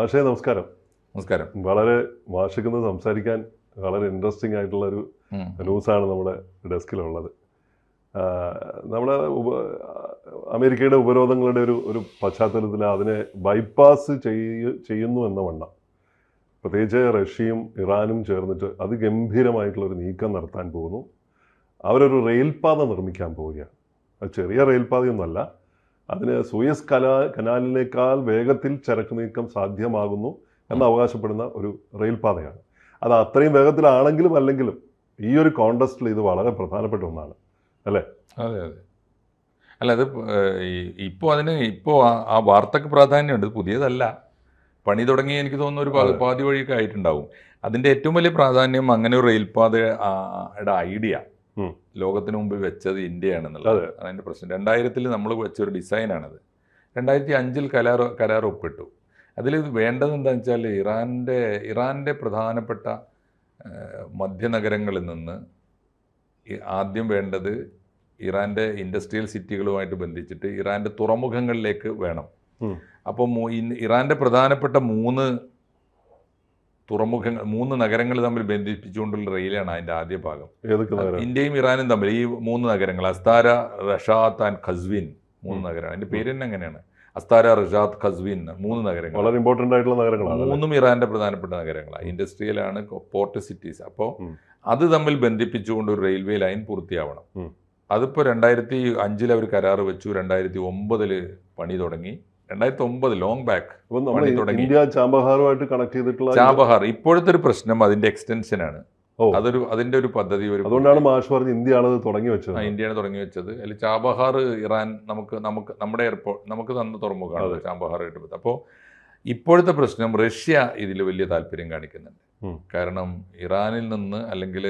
പക്ഷേ നമസ്കാരം. നമസ്കാരം. വളരെ വാർഷിക്കുന്നത് സംസാരിക്കാൻ വളരെ ഇൻട്രസ്റ്റിംഗ് ആയിട്ടുള്ള ഒരു ന്യൂസ് ന്യൂസാണ് നമ്മുടെ ഡെസ്കിലുള്ളത് നമ്മുടെ ഉപ അമേരിക്കയുടെ ഉപരോധങ്ങളുടെ ഒരു ഒരു പശ്ചാത്തലത്തിൽ അതിനെ ബൈപ്പാസ് ചെയ്യ ചെയ്യുന്നു എന്ന വണ്ണം. പ്രത്യേകിച്ച് റഷ്യയും ഇറാനും ചേർന്നിട്ട് അതിഗംഭീരമായിട്ടുള്ള ഒരു നീക്കം നടത്താൻ പോകുന്നു. അവരൊരു റെയിൽപാത നിർമ്മിക്കാൻ പോവുകയാണ്. ചെറിയ റെയിൽപാതയൊന്നുമല്ല അതിന് സൂയസ് കലാ കനാലിനേക്കാൾ വേഗത്തിൽ ചരക്ക് നീക്കം സാധ്യമാകുന്നു എന്ന് അവകാശപ്പെടുന്ന ഒരു റെയിൽപാതയാണ്. അത് അത്രയും വേഗത്തിലാണെങ്കിലും അല്ലെങ്കിലും ഈ ഒരു കോണ്ടസ്റ്റിൽ ഇത് വളരെ പ്രധാനപ്പെട്ട ഒന്നാണ്. അല്ലേ? അതെ അതെ. അല്ല അത് ഇപ്പോൾ അതിന് ഇപ്പോൾ ആ വാർത്തക്ക് പ്രാധാന്യമുണ്ട്. പുതിയതല്ല. പണി തുടങ്ങി എനിക്ക് തോന്നുന്നു ഒരു പാതി വഴിയൊക്കെ ആയിട്ടുണ്ടാവും. അതിന്റെ ഏറ്റവും വലിയ പ്രാധാന്യം അങ്ങനെ ഒരു റെയിൽപാതയുടെ ഐഡിയ. ലോകത്തിന് മുമ്പിൽ വെച്ചത് ഇന്ത്യയാണെന്നുള്ളത് അതെ. അതിന്റെ പ്രശ്നം. രണ്ടായിരത്തിൽ നമ്മൾ വെച്ചൊരു ഡിസൈനാണത്. രണ്ടായിരത്തി അഞ്ചിൽ കരാർ കരാർ ഒപ്പിട്ടു. അതിൽ വേണ്ടത് എന്താണെന്ന് വെച്ചാൽ ഇറാന്റെ ഇറാന്റെ പ്രധാനപ്പെട്ട മധ്യ മധ്യനഗരങ്ങളിൽ നിന്ന് ആദ്യം വേണ്ടത് ഇറാന്റെ ഇൻഡസ്ട്രിയൽ സിറ്റികളുമായിട്ട് ബന്ധിച്ചിട്ട് ഇറാന്റെ തുറമുഖങ്ങളിലേക്ക് വേണം. അപ്പോൾ ഇറാന്റെ പ്രധാനപ്പെട്ട മൂന്ന് തുറമുഖങ്ങൾ മൂന്ന് നഗരങ്ങൾ തമ്മിൽ ബന്ധിപ്പിച്ചുകൊണ്ടുള്ള റെയിലാണ് അതിന്റെ ആദ്യ ഭാഗം. ഇന്ത്യയും ഇറാനും തമ്മിൽ ഈ മൂന്ന് നഗരങ്ങൾ അസ്താര റഷാത്ത് ആൻഡ് ഖസ്വിൻ മൂന്ന്. നഗരമാണ് അതിന്റെ പേര് തന്നെ അങ്ങനെയാണ്. അസ്താര റഷാത്ത് ഖസ്വിൻ മൂന്ന് നഗരങ്ങൾ. വളരെ ഇമ്പോർട്ടന്റ് ആയിട്ടുള്ള നഗരങ്ങളാണ് മൂന്നും ഇറാന്റെ പ്രധാനപ്പെട്ട നഗരങ്ങളാണ്. ഇൻഡസ്ട്രിയലാണ് പോർട്ട് സിറ്റീസ് അപ്പോൾ അത് തമ്മിൽ ബന്ധിപ്പിച്ചുകൊണ്ട് ഒരു റെയിൽവേ ലൈൻ പൂർത്തിയാവണം. അതിപ്പോൾ രണ്ടായിരത്തി അഞ്ചിൽ അവർ കരാർ വെച്ചു. രണ്ടായിരത്തി ഒമ്പതിൽ പണി തുടങ്ങി. രണ്ടായിരത്തി ഒമ്പത് ലോങ് ബാക്ക്. ഇന്ത്യ കണക്ട് ചെയ്തിട്ടുള്ള ചാബഹാർ ഇപ്പോഴത്തെ ഒരു പ്രശ്നം അതിന്റെ എക്സ്റ്റൻഷനാണ് ആണ്. അതൊരു അതിന്റെ ഒരു പദ്ധതി ഒരു അതുകൊണ്ടാണ് മാഷ് പറഞ്ഞ് ഇന്ത്യയാണ് തുടങ്ങി വെച്ചത്. ഇന്ത്യയാണ് തുടങ്ങി വെച്ചത്. അതിൽ ചാബഹാർ ഇറാൻ നമുക്ക് നമുക്ക് നമ്മുടെ എയർപോർട്ട് നമുക്ക് തന്ന തുറമുഖമാണ്. ചാബഹാർ എടുത്തത് അപ്പോൾ ഇപ്പോഴത്തെ പ്രശ്നം റഷ്യ ഇതിൽ വലിയ താല്പര്യം കാണിക്കുന്നുണ്ട്. കാരണം ഇറാനിൽ നിന്ന് അല്ലെങ്കിൽ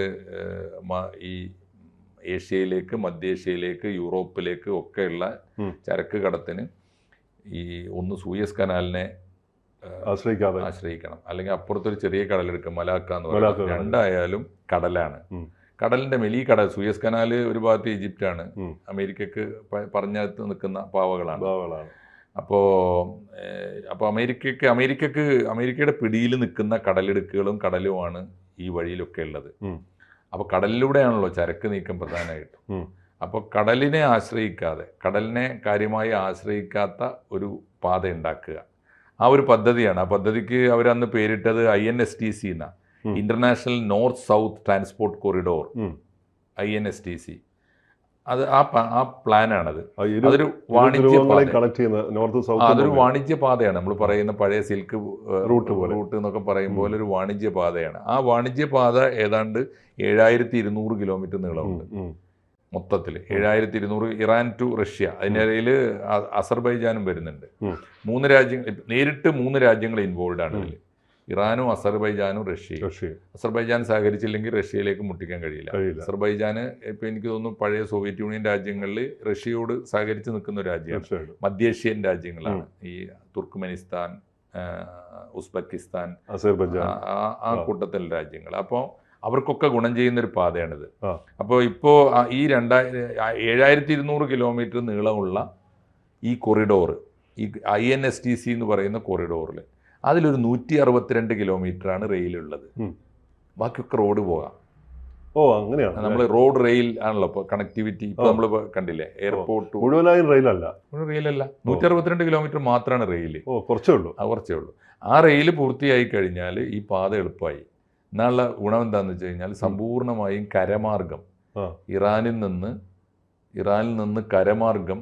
ഈ ഏഷ്യയിലേക്ക് മധ്യേഷ്യയിലേക്ക് യൂറോപ്പിലേക്ക് ഒക്കെയുള്ള. ചരക്ക് കടത്തിന് ഈ ഒന്ന് സൂയസ് കനാലിനെ ആശ്രയിക്കാതെ. ആശ്രയിക്കണം. അല്ലെങ്കിൽ അപ്പുറത്തൊരു ചെറിയ കടലെടുക്കും മലാക്ക എന്ന് പറയുന്നത്. രണ്ടായാലും കടലാണ്. കടലിന്റെ മെലി കടൽ സൂയസ് കനാല് ഒരു ഭാഗത്ത് ഈജിപ്റ്റാണ്. ആണ് അമേരിക്കക്ക് പറഞ്ഞകത്ത് നിൽക്കുന്ന പാവകളാണ് പാവകളാണ് അപ്പോൾ അപ്പോൾ അമേരിക്കക്ക് അമേരിക്കക്ക് അമേരിക്കയുടെ പിടിയിൽ നിൽക്കുന്ന കടലിടുക്കുകളും കടലുമാണ് ഈ വഴിയിലൊക്കെ ഉള്ളത്. അപ്പോൾ കടലിലൂടെയാണല്ലോ ചരക്ക് നീക്കം പ്രധാനമായിട്ടും. അപ്പോൾ കടലിനെ ആശ്രയിക്കാതെ കടലിനെ കാര്യമായി ആശ്രയിക്കാത്ത ഒരു പാത ഉണ്ടാക്കുക. ആ ഒരു പദ്ധതിയാണ്. ആ പദ്ധതിക്ക് അവരന്ന് പേരിട്ടത് I N S T C എന്ന. International north south transport corridor. I N S T C അത് ആ ആ പ്ലാനാണത്. അതൊരു വാണിജ്യ അതൊരു വാണിജ്യ പാതയാണ്. നമ്മൾ പറയുന്ന പഴയ സിൽക്ക് റൂട്ട് പോലെ. റൂട്ട് എന്നൊക്കെ പറയും പോലെ ഒരു വാണിജ്യ പാതയാണ്. ആ വാണിജ്യ പാത ഏതാണ്ട് ഏഴായിരത്തി ഇരുന്നൂറ് കിലോമീറ്റർ നീളമുണ്ട്. മൊത്തത്തിൽ ഏഴായിരത്തി ഇരുന്നൂറ് ഇറാൻ ടു റഷ്യ. അതിനിടയിൽ അസർബൈജാനും വരുന്നുണ്ട്. മൂന്ന് രാജ്യങ്ങൾ നേരിട്ട് മൂന്ന് രാജ്യങ്ങൾ ഇൻവോൾവ് ആണ് ഇതിൽ ഇറാനും അസർബൈജാനും റഷ്യയും. റഷ്യ അസർബൈജാൻ സഹകരിച്ചില്ലെങ്കിൽ റഷ്യയിലേക്ക് മുട്ടിക്കാൻ കഴിയില്ല. അസർബൈജാന് ഇപ്പം എനിക്ക് തോന്നുന്നു പഴയ സോവിയറ്റ് യൂണിയൻ രാജ്യങ്ങളിൽ റഷ്യയോട് സഹകരിച്ച് നിൽക്കുന്ന രാജ്യമാണ്. മധ്യേഷ്യൻ രാജ്യങ്ങളാണ്. ഈ തുർക്ക്മെനിസ്ഥാൻ ഉസ്ബക്കിസ്ഥാൻ ആ. കൂട്ടത്തിൽ രാജ്യങ്ങൾ. അപ്പോൾ അവർക്കൊക്കെ ഗുണം ചെയ്യുന്ന ഒരു പാതയാണിത് അപ്പോൾ ഇപ്പോൾ ഈ രണ്ടായിരം ഏഴായിരത്തി ഇരുന്നൂറ് കിലോമീറ്റർ നീളമുള്ള ഈ കൊറിഡോർ ഈ I N S T C എന്ന് പറയുന്ന കൊറിഡോറിൽ അതിലൊരു നൂറ്റി അറുപത്തിരണ്ട് കിലോമീറ്ററാണ് റെയിലുള്ളത്. ബാക്കിയൊക്കെ റോഡ് പോകാം. ഓ അങ്ങനെയാണ്. നമ്മൾ റോഡ് റെയിൽ ആണല്ലോ ഇപ്പോൾ കണക്ടിവിറ്റി ഇപ്പോൾ നമ്മൾ കണ്ടില്ലേ? എയർപോർട്ട്. മുഴുവനായും റെയിലല്ല. റെയിലല്ല. നൂറ്റി അറുപത്തിരണ്ട് കിലോമീറ്റർ മാത്രമാണ് റെയിൽ ഓ കുറച്ചേ ഉള്ളൂ. ആ കുറച്ചേ ഉള്ളൂ. ആ റെയിൽ പൂർത്തിയായി കഴിഞ്ഞാൽ ഈ പാത എളുപ്പമായി. എന്നുള്ള ഗുണം എന്താണെന്ന് വെച്ച് കഴിഞ്ഞാൽ സമ്പൂർണമായും കരമാർഗം. ഇറാനിൽ നിന്ന് ഇറാനിൽ നിന്ന് കരമാർഗം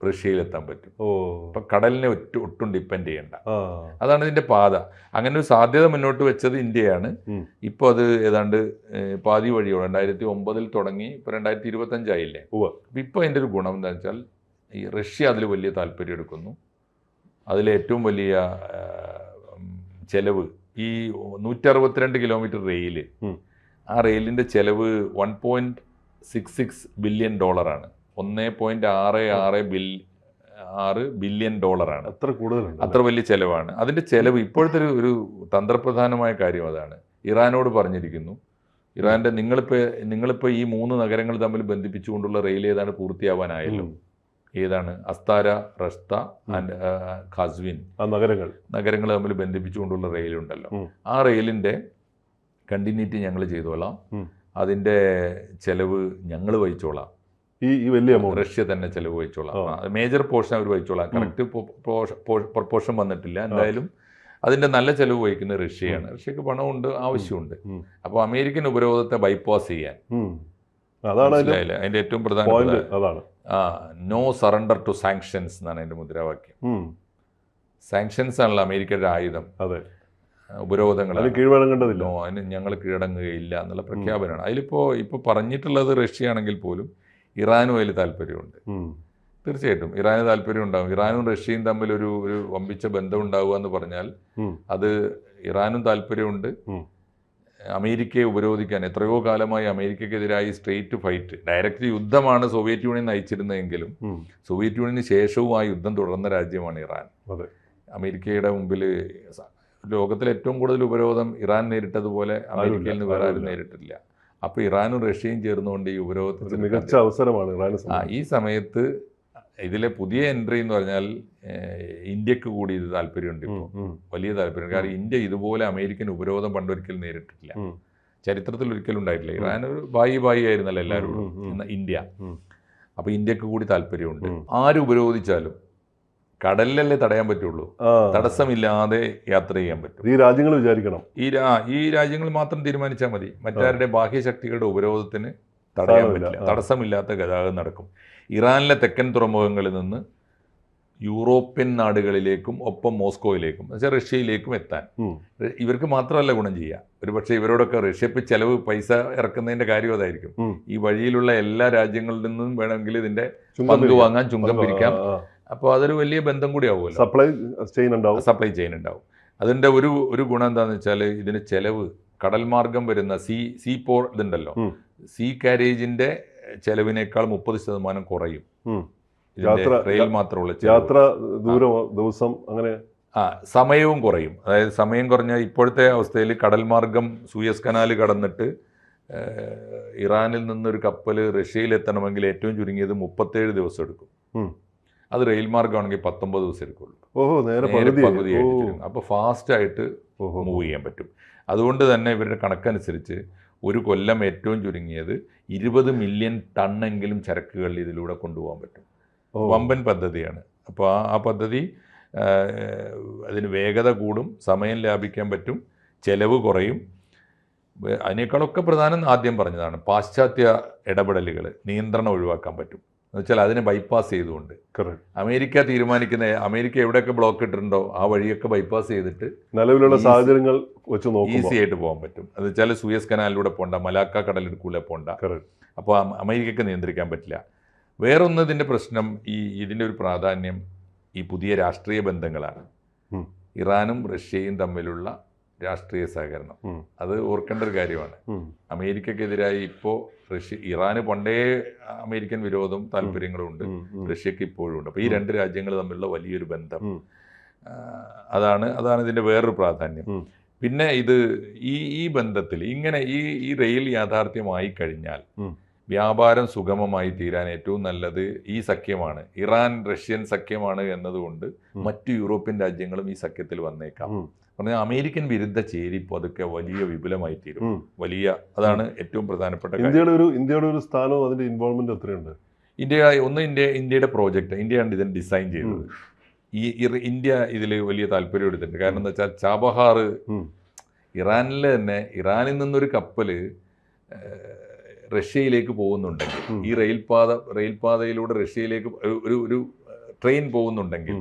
റഷ്യയിലെത്താൻ പറ്റും. ഇപ്പൊ കടലിനെ ഒറ്റ ഒട്ടും ഡിപ്പെൻഡ് ചെയ്യണ്ട. അതാണ് ഇതിന്റെ പാത. അങ്ങനെ ഒരു സാധ്യത മുന്നോട്ട് വെച്ചത് ഇന്ത്യയാണ്. ഇപ്പൊ ഇപ്പോൾ അത് ഏതാണ്ട് പാതി വഴിയോ രണ്ടായിരത്തി ഒമ്പതിൽ തുടങ്ങി ഇപ്പൊ രണ്ടായിരത്തി ഇരുപത്തി അഞ്ചായില്ലേ ഇപ്പൊ അതിന്റെ ഒരു ഗുണം എന്താ വെച്ചാൽ ഈ റഷ്യ അതിൽ വലിയ താല്പര്യം എടുക്കുന്നു. അതിലേറ്റവും വലിയ ചെലവ് ഈ നൂറ്ററുപത്തിരണ്ട് കിലോമീറ്റർ റെയിൽ ആ റെയിലിന്റെ ചെലവ് one point six six billion ഡോളറാണ് ഒന്ന് പോയിന്റ് ആറ് ആറ് ബിൽ ആറ് ബില്യൺ ഡോളറാണ് അത്ര കൂടുതൽ അത്ര വലിയ ചെലവാണ്. അതിന്റെ ചെലവ് ഇപ്പോഴത്തെ ഒരു ഒരു തന്ത്രപ്രധാനമായ കാര്യം അതാണ്. ഇറാനോട് പറഞ്ഞിരിക്കുന്നു. ഇറാന്റെ നിങ്ങളിപ്പോൾ നിങ്ങളിപ്പോൾ ഈ മൂന്ന് നഗരങ്ങൾ തമ്മിൽ ബന്ധിപ്പിച്ചുകൊണ്ടുള്ള റെയിൽ ഏതാണ് പൂർത്തിയാവാനായല്ലോ. ഏതാണ്? Astara Rasht and Qazvin. നഗരങ്ങൾ. നഗരങ്ങൾ തമ്മിൽ ബന്ധിപ്പിച്ചുകൊണ്ടുള്ള റെയിൽ ഉണ്ടല്ലോ ആ റെയിലിന്റെ കണ്ടിന്യൂറ്റി ഞങ്ങൾ ചെയ്തോളാം. അതിന്റെ അതിന്റെ ചെലവ് ഞങ്ങൾ വഹിച്ചോളാം. ഈ ഈ വലിയ റഷ്യ തന്നെ ചെലവ് വഹിച്ചോളാം. മേജർ പോർഷൻ അവർ വഹിച്ചോളാം. കറക്റ്റ് പ്രൊപ്പോർഷൻ വന്നിട്ടില്ല. എന്തായാലും അതിന്റെ നല്ല ചെലവ് വഹിക്കുന്നത് റഷ്യയാണ്. റഷ്യക്ക് പണമുണ്ട് ആവശ്യമുണ്ട്. അപ്പോൾ അമേരിക്കൻ ഉപരോധത്തെ ബൈപ്പാസ് ചെയ്യാൻ. അതാണ് അതിന്റെ ഏറ്റവും പ്രധാന നോ സറണ്ടർ ടു സാങ്ഷൻസ് എന്നാണ് എന്റെ മുദ്രാവാക്യം. സാങ്ഷൻസ് ആണല്ലോ അമേരിക്കയുടെ ആയുധം. അതെ. ഉപരോധങ്ങൾ കീഴടങ്ങേണ്ടതില്ലോ അതിന് ഞങ്ങൾ കീഴടങ്ങുകയില്ല എന്നുള്ള പ്രഖ്യാപനമാണ്. അതിലിപ്പോൾ ഇപ്പോൾ പറഞ്ഞിട്ടുള്ളത് റഷ്യ ആണെങ്കിൽ പോലും ഇറാനും അതിൽ താല്പര്യമുണ്ട്. തീർച്ചയായിട്ടും ഇറാന് താല്പര്യം ഉണ്ടാകും ഇറാനും റഷ്യയും തമ്മിൽ ഒരു ഒരു വമ്പിച്ച ബന്ധം ഉണ്ടാവുക എന്ന് പറഞ്ഞാൽ അത് ഇറാനും താല്പര്യമുണ്ട്. അമേരിക്കയെ ഉപരോധിക്കാൻ എത്രയോ കാലമായി അമേരിക്കക്കെതിരായി സ്ട്രേറ്റ് ഫൈറ്റ് ഡയറക്റ്റ് യുദ്ധമാണ് സോവിയറ്റ് യൂണിയൻ നയിച്ചിരുന്നതെങ്കിലും. സോവിയറ്റ് യൂണിയന് ശേഷവും ആ യുദ്ധം തുടർന്ന രാജ്യമാണ് ഇറാൻ. അതെ. അമേരിക്കയുടെ മുമ്പിൽ ലോകത്തിൽ ലോകത്തിലെ ഏറ്റവും കൂടുതൽ ഉപരോധം ഇറാൻ നേരിട്ടതുപോലെ അമേരിക്കയിൽ നിന്ന് വേറെ ആരും നേരിട്ടില്ല. അപ്പോൾ ഇറാനും റഷ്യയും ചേർന്നുകൊണ്ട് ഈ ഉപരോധത്തിൽ മികച്ച അവസരമാണ് ഇറാൻ ഈ സമയത്ത് ഇതിലെ പുതിയ എൻട്രി എന്ന് പറഞ്ഞാൽ ഇന്ത്യയ്ക്ക് കൂടി ഇത് താല്പര്യമുണ്ട് ഇപ്പോൾ. വലിയ താല്പര്യം. കാരണം ഇന്ത്യ ഇതുപോലെ അമേരിക്കൻ ഉപരോധം പണ്ടൊരിക്കലും നേരിട്ടിട്ടില്ല. ചരിത്രത്തിൽ ഒരിക്കലും ഉണ്ടായിട്ടില്ല. ഇറാൻ ഒരു ബായി ബായി ആയിരുന്നല്ലോ എല്ലാവരും. എന്നാൽ ഇന്ത്യ. അപ്പോൾ ഇന്ത്യയ്ക്ക് കൂടി താല്പര്യമുണ്ട്. ആര് ഉപരോധിച്ചാലും കടലിലല്ലേ തടയാൻ പറ്റുള്ളൂ. തടസ്സമില്ലാതെ യാത്ര ചെയ്യാൻ പറ്റും. ഈ രാജ്യങ്ങൾ വിചാരിക്കണം. ഈ ഈ രാജ്യങ്ങൾ മാത്രം തീരുമാനിച്ചാൽ മതി. മറ്റാരുടെ ബാഹ്യശക്തികളുടെ ഉപരോധത്തിന് തടയാൻ പറ്റില്ല. തടസ്സമില്ലാത്ത ഗതാഗതം നടക്കും. ഇറാനിലെ തെക്കൻ തുറമുഖങ്ങളിൽ നിന്ന് യൂറോപ്യൻ നാടുകളിലേക്കും ഒപ്പം മോസ്കോയിലേക്കും എന്നുവെച്ചാൽ റഷ്യയിലേക്കും എത്താൻ. ഇവർക്ക് മാത്രമല്ല ഗുണം ചെയ്യുക ഒരു പക്ഷേ ഇവരോടൊക്കെ റഷ്യപ്പ് ചെലവ് പൈസ ഇറക്കുന്നതിന്റെ കാര്യം അതായിരിക്കും. ഈ വഴിയിലുള്ള എല്ലാ രാജ്യങ്ങളിൽ നിന്നും വേണമെങ്കിൽ ഇതിന്റെ പങ്ക് വാങ്ങാൻ ചുങ്കം പിരിക്കാം. അപ്പോൾ അതൊരു വലിയ ബന്ധം കൂടി ആവുമല്ലോ. സപ്ലൈ ചെയിൻ ഉണ്ടാവും സപ്ലൈ ചെയിൻ ഉണ്ടാവും അതിന്റെ ഒരു ഒരു ഗുണം എന്താണെന്ന് വെച്ചാൽ ഇതിന് ചെലവ് കടൽ മാർഗം വരുന്ന സീ സീ പോർ ഇതുണ്ടല്ലോ. സീ കാരേജിന്റെ ചെലവിനേക്കാൾ മുപ്പത് ശതമാനം കുറയും. യാത്ര- റെയിൽ മാത്രമുള്ള യാത്ര ദൂരം ദിവസം അങ്ങനെ? ആ സമയവും കുറയും. അതായത് സമയം കുറഞ്ഞ ഇപ്പോഴത്തെ അവസ്ഥയിൽ കടൽ മാർഗം സൂയസ് കനാൽ കടന്നിട്ട് ഇറാനിൽ നിന്നൊരു കപ്പൽ റഷ്യയിൽ എത്തണമെങ്കിൽ ഏറ്റവും ചുരുങ്ങിയത് മുപ്പത്തേഴ് ദിവസം എടുക്കും. അത് റെയിൽ മാർഗമാണെങ്കിൽ പത്തൊമ്പത് ദിവസം എടുക്കുള്ളൂ. ഓഹോ നേരെ പകുതി അപ്പോൾ ഫാസ്റ്റ് ആയിട്ട് മൂവ് ചെയ്യാൻ പറ്റും. അതുകൊണ്ട് തന്നെ ഇവരുടെ കണക്കനുസരിച്ച് ഒരു കൊല്ലം ഏറ്റവും ചുരുങ്ങിയത് ഇരുപത് മില്യൺ ടണ്ണെങ്കിലും ചരക്കുകൾ ഇതിലൂടെ കൊണ്ടുപോകാൻ പറ്റും. വമ്പൻ പദ്ധതിയാണ്. അപ്പോൾ ആ ആ പദ്ധതി അതിന് വേഗത കൂടും സമയം ലാഭിക്കാൻ പറ്റും ചെലവ് കുറയും. അതിനേക്കാളൊക്കെ പ്രധാനം ആദ്യം പറഞ്ഞതാണ് പാശ്ചാത്യ ഇടപെടലുകൾ നിയന്ത്രണം ഒഴിവാക്കാൻ പറ്റും. എന്നുവെച്ചാൽ അതിനെ ബൈപ്പാസ് ചെയ്തുകൊണ്ട്. അമേരിക്ക തീരുമാനിക്കുന്ന അമേരിക്ക എവിടെയൊക്കെ ബ്ലോക്ക് ഇട്ടിട്ടുണ്ടോ ആ വഴിയൊക്കെ ബൈപ്പാസ് ചെയ്തിട്ട് നിലവിലുള്ള സാഹചര്യങ്ങൾ വെച്ച് ഈസി ആയിട്ട് പോകാൻ പറ്റും. എന്ന് വെച്ചാൽ സൂയസ് കനാലിലൂടെ പോണ്ട മലാക്ക കടലിടുക്കൂലെ പോണ്ട. അപ്പോൾ അമ- അമേരിക്കക്ക് നിയന്ത്രിക്കാൻ പറ്റില്ല. വേറൊന്നതിന്റെ പ്രശ്നം ഈ ഇതിന്റെ ഒരു പ്രാധാന്യം ഈ പുതിയ രാഷ്ട്രീയ ബന്ധങ്ങളാണ്. ഇറാനും റഷ്യയും തമ്മിലുള്ള രാഷ്ട്രീയ സഹകരണം. അത് ഓർക്കേണ്ട ഒരു കാര്യമാണ്. അമേരിക്കക്കെതിരായി ഇപ്പോ റഷ്യ ഇറാന് പണ്ടേ അമേരിക്കൻ വിരോധം താല്പര്യങ്ങളും ഉണ്ട്. റഷ്യക്ക് ഇപ്പോഴും ഉണ്ട്. അപ്പോൾ ഈ രണ്ട് രാജ്യങ്ങൾ തമ്മിലുള്ള വലിയൊരു ബന്ധം. അതാണ് അതാണ് ഇതിന്റെ വേറൊരു പ്രാധാന്യം. പിന്നെ ഇത് ഈ ഈ ബന്ധത്തിൽ ഇങ്ങനെ ഈ ഈ റെയിൽ യാഥാർത്ഥ്യമായി കഴിഞ്ഞാൽ വ്യാപാരം സുഗമമായി തീരാൻ ഏറ്റവും നല്ലത് ഈ സഖ്യമാണ്. ഇറാൻ റഷ്യൻ സഖ്യമാണ് എന്നതുകൊണ്ട് മറ്റു യൂറോപ്യൻ രാജ്യങ്ങളും ഈ സഖ്യത്തിൽ വന്നേക്കാം. പറഞ്ഞാൽ അമേരിക്കൻ വിരുദ്ധ ചേരിപ്പ് അതൊക്കെ വലിയ വിപുലമായി തീരും വലിയ അതാണ് ഏറ്റവും പ്രധാനപ്പെട്ട ഇന്ത്യയുടെ ഒരു ഇന്ത്യയുടെ ഒരു സ്ഥാനവും അതിന്റെ ഇൻവോൾവ്മെന്റ് എത്രയുണ്ട്? ഇന്ത്യ ഒന്ന് ഇന്ത്യ ഇന്ത്യയുടെ പ്രോജക്റ്റ് ഇന്ത്യയാണ് ഇതിന് ഡിസൈൻ ചെയ്തത് ഈ ഇന്ത്യ ഇതിൽ വലിയ താല്പര്യം എടുത്തിട്ടുണ്ട്. കാരണം എന്താ വെച്ചാൽ ചാബഹാർ ഇറാനിലെ ഇറാനിൽ തന്നെ ഇറാനിൽ നിന്നൊരു കപ്പൽ ഏഹ്, റഷ്യയിലേക്ക് പോകുന്നുണ്ടെങ്കിൽ. ഈ റെയിൽപാത റെയിൽപാതയിലൂടെ റഷ്യയിലേക്ക് ഒരു ഒരു ട്രെയിൻ പോകുന്നുണ്ടെങ്കിൽ.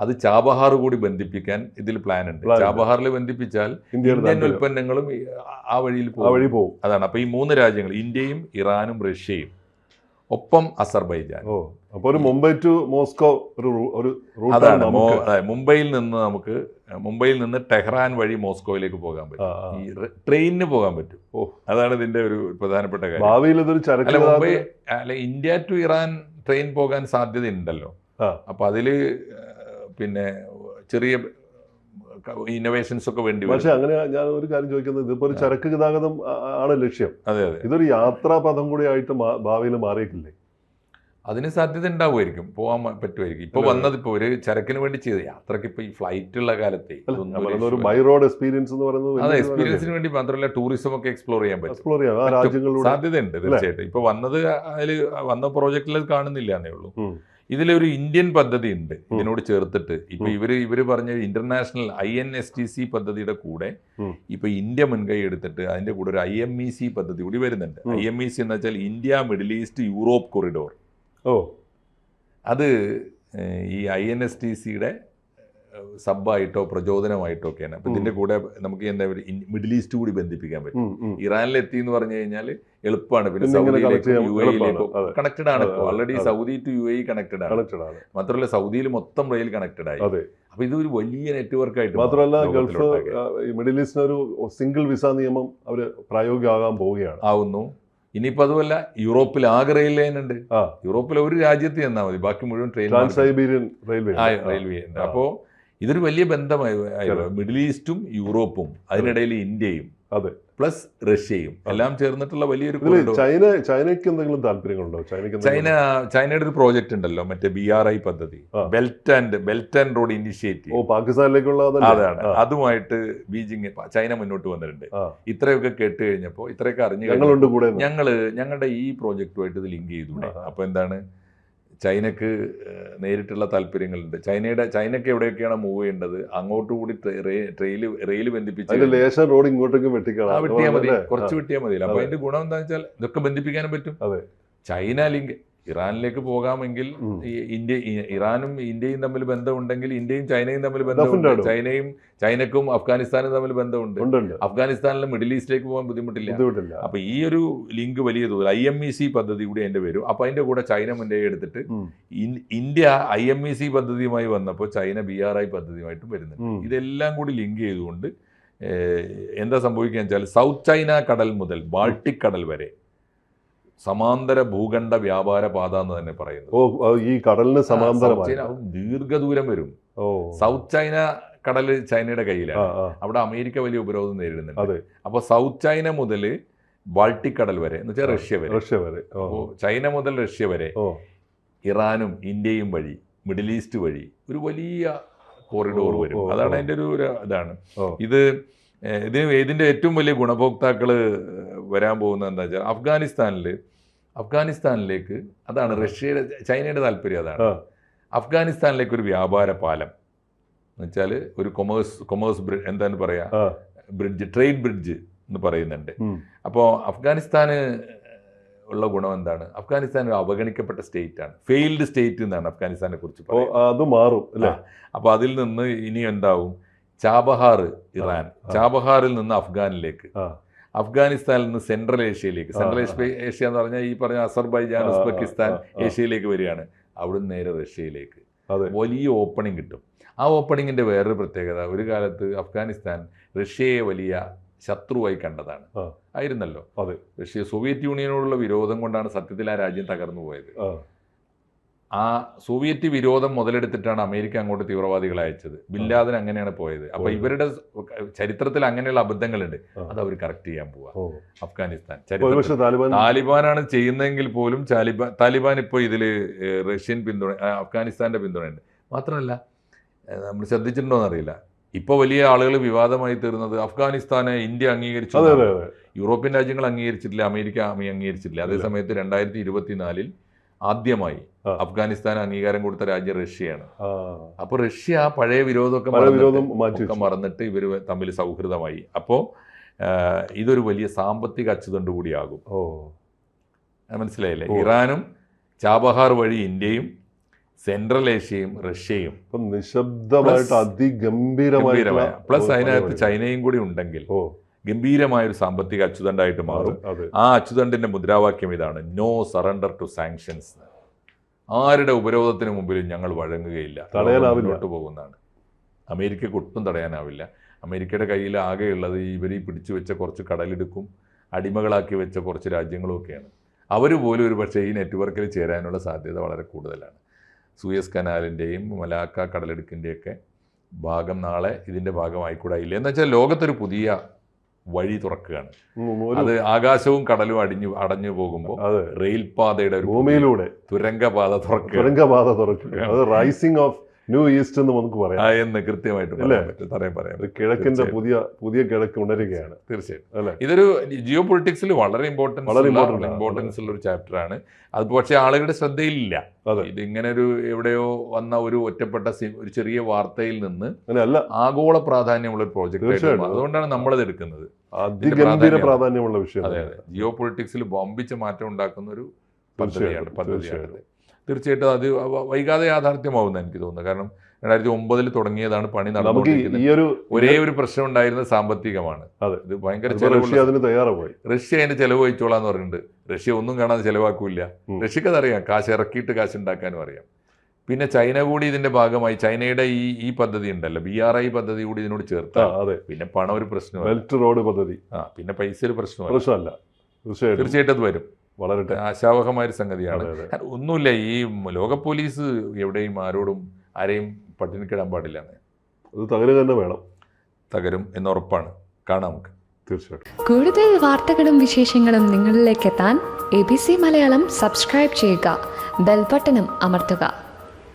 അത് ചാബഹാർ കൂടി ബന്ധിപ്പിക്കാൻ ഇതിൽ പ്ലാൻ ഉണ്ട്. ചാബഹാറിൽ ബന്ധിപ്പിച്ചാൽ ഇന്ത്യൻ ഉൽപ്പന്നങ്ങളും ആ വഴിയിൽ പോകും വഴി പോകും. അതാണ്. അപ്പോൾ ഈ മൂന്ന് രാജ്യങ്ങൾ ഇന്ത്യയും ഇറാനും റഷ്യയും ഒപ്പം അസർബൈജാൻ. ഓ അപ്പൊ ഒരു മുംബൈ ടു മോസ്കോ ഒരു ഒരു അതാണ്. മുംബൈയിൽ നിന്ന് നമുക്ക് മുംബൈയിൽ നിന്ന് ടെഹ്റാൻ വഴി മോസ്കോയിലേക്ക് പോകാൻ പറ്റും. ഈ ട്രെയിനിന് പോകാൻ പറ്റും. ഓ. അതാണ് ഇതിന്റെ ഒരു പ്രധാനപ്പെട്ട കാര്യം. ഭാവിയിൽ ഇതൊരു അല്ല മുംബൈ അല്ല ഇന്ത്യ ടു ഇറാൻ ട്രെയിൻ പോകാൻ സാധ്യത ഉണ്ടല്ലോ അപ്പൊ അതിൽ പിന്നെ ചെറിയ ഇന്നോവേഷൻസ് ഒക്കെ വേണ്ടി പക്ഷെ അങ്ങനെ ഞാൻ ഒരു കാര്യം ചോദിക്കുന്നത് ഇതിപ്പോ ഒരു ചരക്ക് ഗതാഗതം ആണ് ലക്ഷ്യം. അതെ അതെ. ഇതൊരു യാത്രാ പദം കൂടി ആയിട്ട് ഭാവിയിൽ മാറിയിട്ടില്ലേ അതിന് സാധ്യത ഉണ്ടാവുമായിരിക്കും. പോകാൻ പറ്റുമായിരിക്കും. ഇപ്പൊ. വന്നത് ഇപ്പൊ ഒരു ചരക്കിന് വേണ്ടി ചെയ്ത് യാത്രയ്ക്ക് ഇപ്പൊ ഈ ഫ്ലൈറ്റ് ഉള്ള കാലത്തെ ഒരു ബൈ റോഡ് എക്സ്പീരിയൻസ് എന്ന് പറയുന്നത് അതെ എക്സ്പീരിയൻസിന് വേണ്ടി മാത്രമല്ല ടൂറിസം ഒക്കെ എക്സ്പ്ലോർ ചെയ്യാൻ പറ്റും. എക്സ്പ്ലോർ ചെയ്യാം. സാധ്യതയുണ്ട് തീർച്ചയായിട്ടും. ഇപ്പൊ വന്നത് അതിൽ വന്ന പ്രോജക്റ്റിൽ അത് കാണുന്നില്ല എന്നേ ഉള്ളൂ. ഇതിലൊരു ഇന്ത്യൻ പദ്ധതി ഉണ്ട്. ഇതിനോട് ചേർത്തിട്ട് ഇപ്പൊ ഇവർ ഇവർ പറഞ്ഞ international I N S T C പദ്ധതിയുടെ കൂടെ. ഇപ്പൊ ഇന്ത്യ മുൻകൈ എടുത്തിട്ട് അതിന്റെ കൂടെ ഒരു ഐ എം ഇ സി പദ്ധതി കൂടി വരുന്നുണ്ട്. ഐ എം ഇ സി എന്ന് വെച്ചാൽ India Middle East Europe corridor ഓ അത് ഈ ഐ എൻ എസ് ടി സിയുടെ സബ്ബായിട്ടോ പ്രചോദനമായിട്ടോ ഒക്കെയാണ്. അപ്പൊ. ഇതിന്റെ കൂടെ നമുക്ക് എന്താ പറയുക, മിഡിൽ ഈസ്റ്റ് കൂടി ബന്ധിപ്പിക്കാൻ പറ്റും. ഇറാനിൽ എത്തി എന്ന് പറഞ്ഞു കഴിഞ്ഞാൽ എളുപ്പമാണ്. പിന്നെ യു എളുപ്പമാണ്. കണക്റ്റഡ് ആണ്. ഇപ്പോൾ already Saudi to U A connected ആണ്. മാത്രമല്ല സൗദിയിൽ മൊത്തം റെയിൽ കണക്റ്റഡ് ആയി. അപ്പൊ ഇതൊരു വലിയ നെറ്റ്വർക്ക് ആയിട്ട് മാത്രമല്ല ഗൾഫ് മിഡിൽ ഈസ്റ്റിന് ഒരു സിംഗിൾ വിസ നിയമം അവർ പ്രായോഗികമാകാൻ പോവുകയാണ്. ആവുന്നു. ഇനിയിപ്പോ അതുമല്ല യൂറോപ്പിൽ ആകെ റെയിൽ ലൈൻ ഉണ്ട്. യൂറോപ്പിലെ ഒരു രാജ്യത്ത് ചെന്നാൽ മതി. ബാക്കി മുഴുവൻ ട്രെയിൻ സൈബീരിയൻ റെയിൽവേ റെയിൽവേ ഉണ്ട്. ഇതൊരു വലിയ ബന്ധമായി. മിഡിൽ ഈസ്റ്റും യൂറോപ്പും അതിനിടയിൽ ഇന്ത്യയും അതെ. പ്ലസ് റഷ്യയും എല്ലാം ചേർന്നിട്ടുള്ള വലിയൊരു. ചൈന ചൈനയ്ക്ക് എന്തെങ്കിലും താല്പര്യങ്ങളുണ്ടോ ചൈനയ്ക്ക് ചൈന ചൈനയുടെ ഒരു പ്രോജക്റ്റ് ഉണ്ടല്ലോ മറ്റേ ബി ആർ ഐ പദ്ധതി belt and belt and road initiative ഓ പാകിസ്ഥാനിലേക്കുള്ള? അതാണ് അതുമായിട്ട് ബീജിംഗ് ചൈന മുന്നോട്ട് വന്നിട്ടുണ്ട് ഇത്രയൊക്കെ കേട്ട് കഴിഞ്ഞപ്പോൾ ഇത്രയൊക്കെ അറിഞ്ഞു ഞങ്ങളുണ്ട് കൂടെ. ഞങ്ങൾ ഞങ്ങളുടെ ഈ പ്രോജക്റ്റുമായിട്ട് ഇത് ലിങ്ക് ചെയ്തു. അപ്പൊ എന്താണ് ചൈനക്ക് നേരിട്ടുള്ള താല്പര്യങ്ങളുണ്ട്. ചൈനയുടെ ചൈനക്ക് എവിടെയൊക്കെയാണ് മൂവ് ചെയ്യേണ്ടത് അങ്ങോട്ട് കൂടി ട്രെയിൽ റെയിൽ ബന്ധിപ്പിച്ച് ലേശ റോഡ് ഇങ്ങോട്ടേക്ക് വെട്ടിയാൽ മതി? കുറച്ച് വെട്ടിയാൽ മതി. അപ്പൊ അതിന്റെ ഗുണം എന്താ വെച്ചാൽ ഇതൊക്കെ ബന്ധിപ്പിക്കാനും പറ്റും. അതെ. ചൈന ലിങ്ക് ഇറാനിലേക്ക് പോകാമെങ്കിൽ ഇന്ത്യ ഇറാനും ഇന്ത്യയും തമ്മിൽ ബന്ധമുണ്ടെങ്കിൽ ഇന്ത്യയും ചൈനയും തമ്മിൽ ബന്ധമുണ്ട്. ചൈനയും ചൈനക്കും അഫ്ഗാനിസ്ഥാനും തമ്മിൽ ബന്ധമുണ്ട്. അഫ്ഗാനിസ്ഥാനിലെ മിഡിൽ ഈസ്റ്റിലേക്ക് പോകാൻ ബുദ്ധിമുട്ടില്ല. ബുദ്ധിമുട്ടില്ല. അപ്പൊ ഈ ഒരു ലിങ്ക് വലിയ തോതിൽ ഐ എം ഇ സി പദ്ധതി കൂടി അതിന്റെ വരും. അപ്പൊ അതിന്റെ കൂടെ ചൈന മുന്നേ എടുത്തിട്ട് India I M E C പദ്ധതിയുമായി വന്നപ്പോൾ ചൈന ബി ആർ ഐ പദ്ധതിയുമായിട്ടും വരുന്നുണ്ട്. ഇതെല്ലാം കൂടി ലിങ്ക് ചെയ്തുകൊണ്ട് എന്താ സംഭവിക്കുക വെച്ചാൽ സൗത്ത് ചൈന കടൽ മുതൽ ബാൾട്ടിക് കടൽ വരെ സമാന്തര ഭൂഖണ്ഡ വ്യാപാര പാത എന്ന് തന്നെ പറയുന്നത്. ഓ ഈ കടലിന് സമാന്തര ദീർഘദൂരം വരും. ഓ. സൗത്ത് ചൈന കടൽ ചൈനയുടെ കയ്യിലാണ്. അവിടെ അമേരിക്ക വലിയ ഉപരോധം നേരിടുന്നുണ്ട്. അപ്പോൾ സൗത്ത് ചൈന മുതൽ ബാൾട്ടിക് കടൽ വരെ എന്ന് വെച്ചാൽ റഷ്യ വരെ. റഷ്യ വരെ. ഓ. ചൈന മുതൽ റഷ്യ വരെ ഓ. ഇറാനും ഇന്ത്യയും വഴി മിഡിൽ ഈസ്റ്റ് വഴി ഒരു വലിയ കോറിഡോർ വരും. അതാണ് അതിന്റെ അതിന്റെ ഒരു ഇതാണ്. ഇത് ഇത് ഇതിന്റെ ഏറ്റവും വലിയ ഗുണഭോക്താക്കൾ വരാൻ പോകുന്നത് എന്താ വെച്ചാൽ അഫ്ഗാനിസ്ഥാനിൽ അഫ്ഗാനിസ്ഥാനിലേക്ക് അതാണ് റഷ്യയുടെ ചൈനയുടെ താല്പര്യം അതാണ്. അഫ്ഗാനിസ്ഥാനിലേക്ക് ഒരു വ്യാപാര പാലം എന്ന് വെച്ചാൽ ഒരു കൊമേഴ്സ് കൊമേഴ്സ് ബ്രിഡ് എന്താണ് പറയാ? ബ്രിഡ്ജ് ട്രേഡ് ബ്രിഡ്ജ് എന്ന് പറയുന്നുണ്ട്. അപ്പോൾ അഫ്ഗാനിസ്ഥാന് ഉള്ള ഗുണം എന്താണ്? അഫ്ഗാനിസ്ഥാൻ ഒരു അവഗണിക്കപ്പെട്ട സ്റ്റേറ്റ് ആണ് ഫെയിൽഡ് സ്റ്റേറ്റ് എന്നാണ് അഫ്ഗാനിസ്ഥാനെ കുറിച്ച് അത് മാറും അല്ലേ? അപ്പോൾ അതിൽ നിന്ന് ഇനി എന്താവും? Chabahar Iran. ചാബഹാറിൽ നിന്ന് അഫ്ഗാനിലേക്ക്. അഫ്ഗാനിസ്ഥാനിൽ നിന്ന് സെൻട്രൽ ഏഷ്യയിലേക്ക്. സെൻട്രൽ ഏഷ്യ എന്ന് പറഞ്ഞാൽ ഈ പറഞ്ഞ അസർബൈജാൻ ഉസ്ബെക്കിസ്ഥാൻ. ഏഷ്യയിലേക്ക് വരികയാണ്. അവിടുന്ന് നേരെ റഷ്യയിലേക്ക്. വലിയ ഓപ്പണിംഗ് കിട്ടും. ആ ഓപ്പണിങ്ങിന്റെ വേറൊരു പ്രത്യേകത ഒരു കാലത്ത് അഫ്ഗാനിസ്ഥാൻ റഷ്യയെ വലിയ ശത്രുവായി കണ്ടതാണ്. ആയിരുന്നല്ലോ. അതെ. റഷ്യ സോവിയറ്റ് യൂണിയനോടുള്ള വിരോധം കൊണ്ടാണ് സത്യത്തിൽ ആ രാജ്യം തകർന്നു പോയത്. ആ സോവിയറ്റ് വിരോധം മുതലെടുത്തിട്ടാണ് അമേരിക്ക അങ്ങോട്ട് തീവ്രവാദികളെ അയച്ചത്. ബില്ലാദൻ അങ്ങനെയാണ് പോയത്. അപ്പൊ ഇവരുടെ ചരിത്രത്തിൽ അങ്ങനെയുള്ള അബദ്ധങ്ങളുണ്ട്. അത് അവർ കറക്റ്റ് ചെയ്യാൻ പോവാ. അഫ്ഗാനിസ്ഥാൻ താലിബാനാണ് ചെയ്യുന്നതെങ്കിൽ പോലും താലിബാൻ താലിബാൻ ഇപ്പോൾ ഇതിൽ റഷ്യൻ പിന്തുണ അഫ്ഗാനിസ്ഥാന്റെ പിന്തുണയുണ്ട്. മാത്രമല്ല നമ്മൾ ശ്രദ്ധിച്ചിട്ടുണ്ടോ എന്നറിയില്ല. ഇപ്പോൾ വലിയ ആളുകൾ വിവാദമായി തീർന്നത് അഫ്ഗാനിസ്ഥാനെ ഇന്ത്യ അംഗീകരിച്ചു യൂറോപ്യൻ രാജ്യങ്ങൾ അംഗീകരിച്ചിട്ടില്ല അമേരിക്ക അമി- അംഗീകരിച്ചിട്ടില്ല. അതേസമയത്ത് സമയത്ത് രണ്ടായിരത്തി ഇരുപത്തിനാലിൽ ആദ്യമായി. അഫ്ഗാനിസ്ഥാൻ അംഗീകാരം കൊടുത്ത രാജ്യം റഷ്യയാണ്. അപ്പൊ അപ്പോൾ റഷ്യ ആ പഴയ വിരോധമൊക്കെ മറന്നിട്ട് വിരോധം. മറന്നിട്ട് ഇവർ തമ്മിൽ സൗഹൃദമായി. അപ്പോൾ ഇതൊരു വലിയ സാമ്പത്തിക അച്ചുതണ്ട് കൂടിയാകും. മനസ്സിലായില്ലേ? ഇറാനും ചാബഹാർ വഴി ഇന്ത്യയും സെൻട്രൽ ഏഷ്യയും റഷ്യയും നിശബ്ദമായിട്ട് അതിഗംഭീരമായ പ്ലസ് അതിനകത്ത് ചൈനയും കൂടി ഉണ്ടെങ്കിൽ ഓ. ഗംഭീരമായ ഒരു സാമ്പത്തിക അച്യുതണ്ടായിട്ട് മാറും. ആ അച്യുതണ്ടിന്റെ മുദ്രാവാക്യം ഇതാണ് നോ സറണ്ടർ ടു സാങ്ഷൻസ് ആരുടെ ഉപരോധത്തിന് മുമ്പിലും ഞങ്ങൾ വഴങ്ങുകയില്ല തടയാനാവില്ലോട്ട് മുന്നോട്ട് പോകുന്നതാണ്. അമേരിക്കക്ക് ഒട്ടും തടയാനാവില്ല. അമേരിക്കയുടെ കയ്യിൽ ആകെയുള്ളത് ഇവർ ഈ പിടിച്ചു വെച്ച കുറച്ച് കടലെടുക്കും അടിമകളാക്കി വെച്ച കുറച്ച് രാജ്യങ്ങളൊക്കെയാണ്. അവർ പോലും ഒരു പക്ഷേ ഈ നെറ്റ്വർക്കിൽ ചേരാനുള്ള സാധ്യത വളരെ കൂടുതലാണ്. സൂയസ് കനാലിന്റെയും മലാക്ക കടലെടുക്കിന്റെയൊക്കെ ഭാഗം നാളെ ഇതിന്റെ ഭാഗമായിക്കൂടായില്ല. എന്ന് വെച്ചാൽ ലോകത്തൊരു പുതിയ വഴി തുറക്കുകയാണ്. അത് ആകാശവും കടലും അടിഞ്ഞു അടഞ്ഞു പോകുമ്പോൾ അതെ. റെയിൽപാതയുടെ ഭൂമിയിലൂടെ. തുരങ്കപാത തുറക്കുക തുരങ്കപാത തുറക്കുക അത് റൈസിംഗ് ഓഫ് ന്യൂ ഈസ്റ്റ് എന്ന് നമുക്ക് പറയാം. എന്ന് കൃത്യമായിട്ട്? പറയാൻ പറ്റും. പറയാൻ പറയാം. കിഴക്കിന്റെ പുതിയ പുതിയ കിഴക്ക് ഉണരുകയാണ്. തീർച്ചയായും. അല്ലെ? ഇതൊരു ജിയോ പൊളിറ്റിക്സിൽ വളരെ ഇമ്പോർട്ടൻസ് വളരെ important ഇമ്പോർട്ടൻസ് ഉള്ള ഒരു ചാപ്റ്റർ ആണ്. അത് പക്ഷേ ആളുകളുടെ ശ്രദ്ധയില്ല ഇതിങ്ങനെ ഇത് ഇങ്ങനെ ഒരു എവിടെയോ വന്ന ഒരു ഒറ്റപ്പെട്ട ഒരു ചെറിയ വാർത്തയിൽ നിന്ന് അല്ല. ആഗോള പ്രാധാന്യമുള്ള ഒരു പ്രോജക്റ്റ് തീർച്ചയായിട്ടും. അതുകൊണ്ടാണ് നമ്മളത് എടുക്കുന്നത്. അതിഗംഭീര പ്രാധാന്യമുള്ള വിഷയം അതെ അതെ. ജിയോ പൊളിറ്റിക്സിൽ ബോംബിച്ച മാറ്റം ഉണ്ടാക്കുന്ന ഒരു പദ്ധതിയാണ് തീർച്ചയായിട്ടും, പദ്ധതിയാണ് തീർച്ചയായിട്ടും അത് വൈകാതെ യാഥാർത്ഥ്യമാവുന്ന എനിക്ക് തോന്നുന്നു. കാരണം രണ്ടായിരത്തി ഒമ്പതിൽ തുടങ്ങിയതാണ് പണി നടന്നു നടന്നുകൊണ്ടിരിക്കുന്നത്. ഒരേ ഒരു പ്രശ്നം ഉണ്ടായിരുന്നത് സാമ്പത്തികമാണ്. അതെ. ഇത് ഭയങ്കര തയ്യാറായി റഷ്യ അതിന് ചെലവ് വഹിച്ചോളാന്ന് പറഞ്ഞിട്ടുണ്ട്. റഷ്യ ഒന്നും കാണാതെ ചെലവാക്കൂല റഷ്യക്ക് അതറിയാം. കാശ് ഇറക്കിയിട്ട് കാശ് ഉണ്ടാക്കാനും അറിയാം. പിന്നെ ചൈന കൂടി ഇതിന്റെ ഭാഗമായി ചൈനയുടെ ഈ ഈ പദ്ധതി ഉണ്ടല്ലോ. ബി ആർ ഐ പദ്ധതി കൂടി ഇതിനോട് ചേർത്ത. അതെ. പിന്നെ പണം ഒരു പ്രശ്നമാണ് ബെൽറ്റ് റോഡ് പദ്ധതി. ആ പിന്നെ പൈസ ഒരു പ്രശ്നമാണ് പ്രശ്നമല്ല തീർച്ചയായിട്ടും അത് വരും. വളരട്ടെ. ആശാവഹമായ ഒരു സംഗതിയാണ്. ഒന്നുമില്ല ഈ ലോക പോലീസ് എവിടെയും ആരോടും ആരെയും പട്ടിണിക്കിടാൻ പാടില്ല അത് തകരു തന്നെ വേണം. തകരും എന്നുറപ്പാണ് കാണാം നമുക്ക്. തീർച്ചയായിട്ടും. കൂടുതൽ വാർത്തകളും വിശേഷങ്ങളും നിങ്ങളിലേക്ക് എത്താൻ A B C Malayalam subscribe ചെയ്യുക. ബെൽബട്ടനും അമർത്തുക.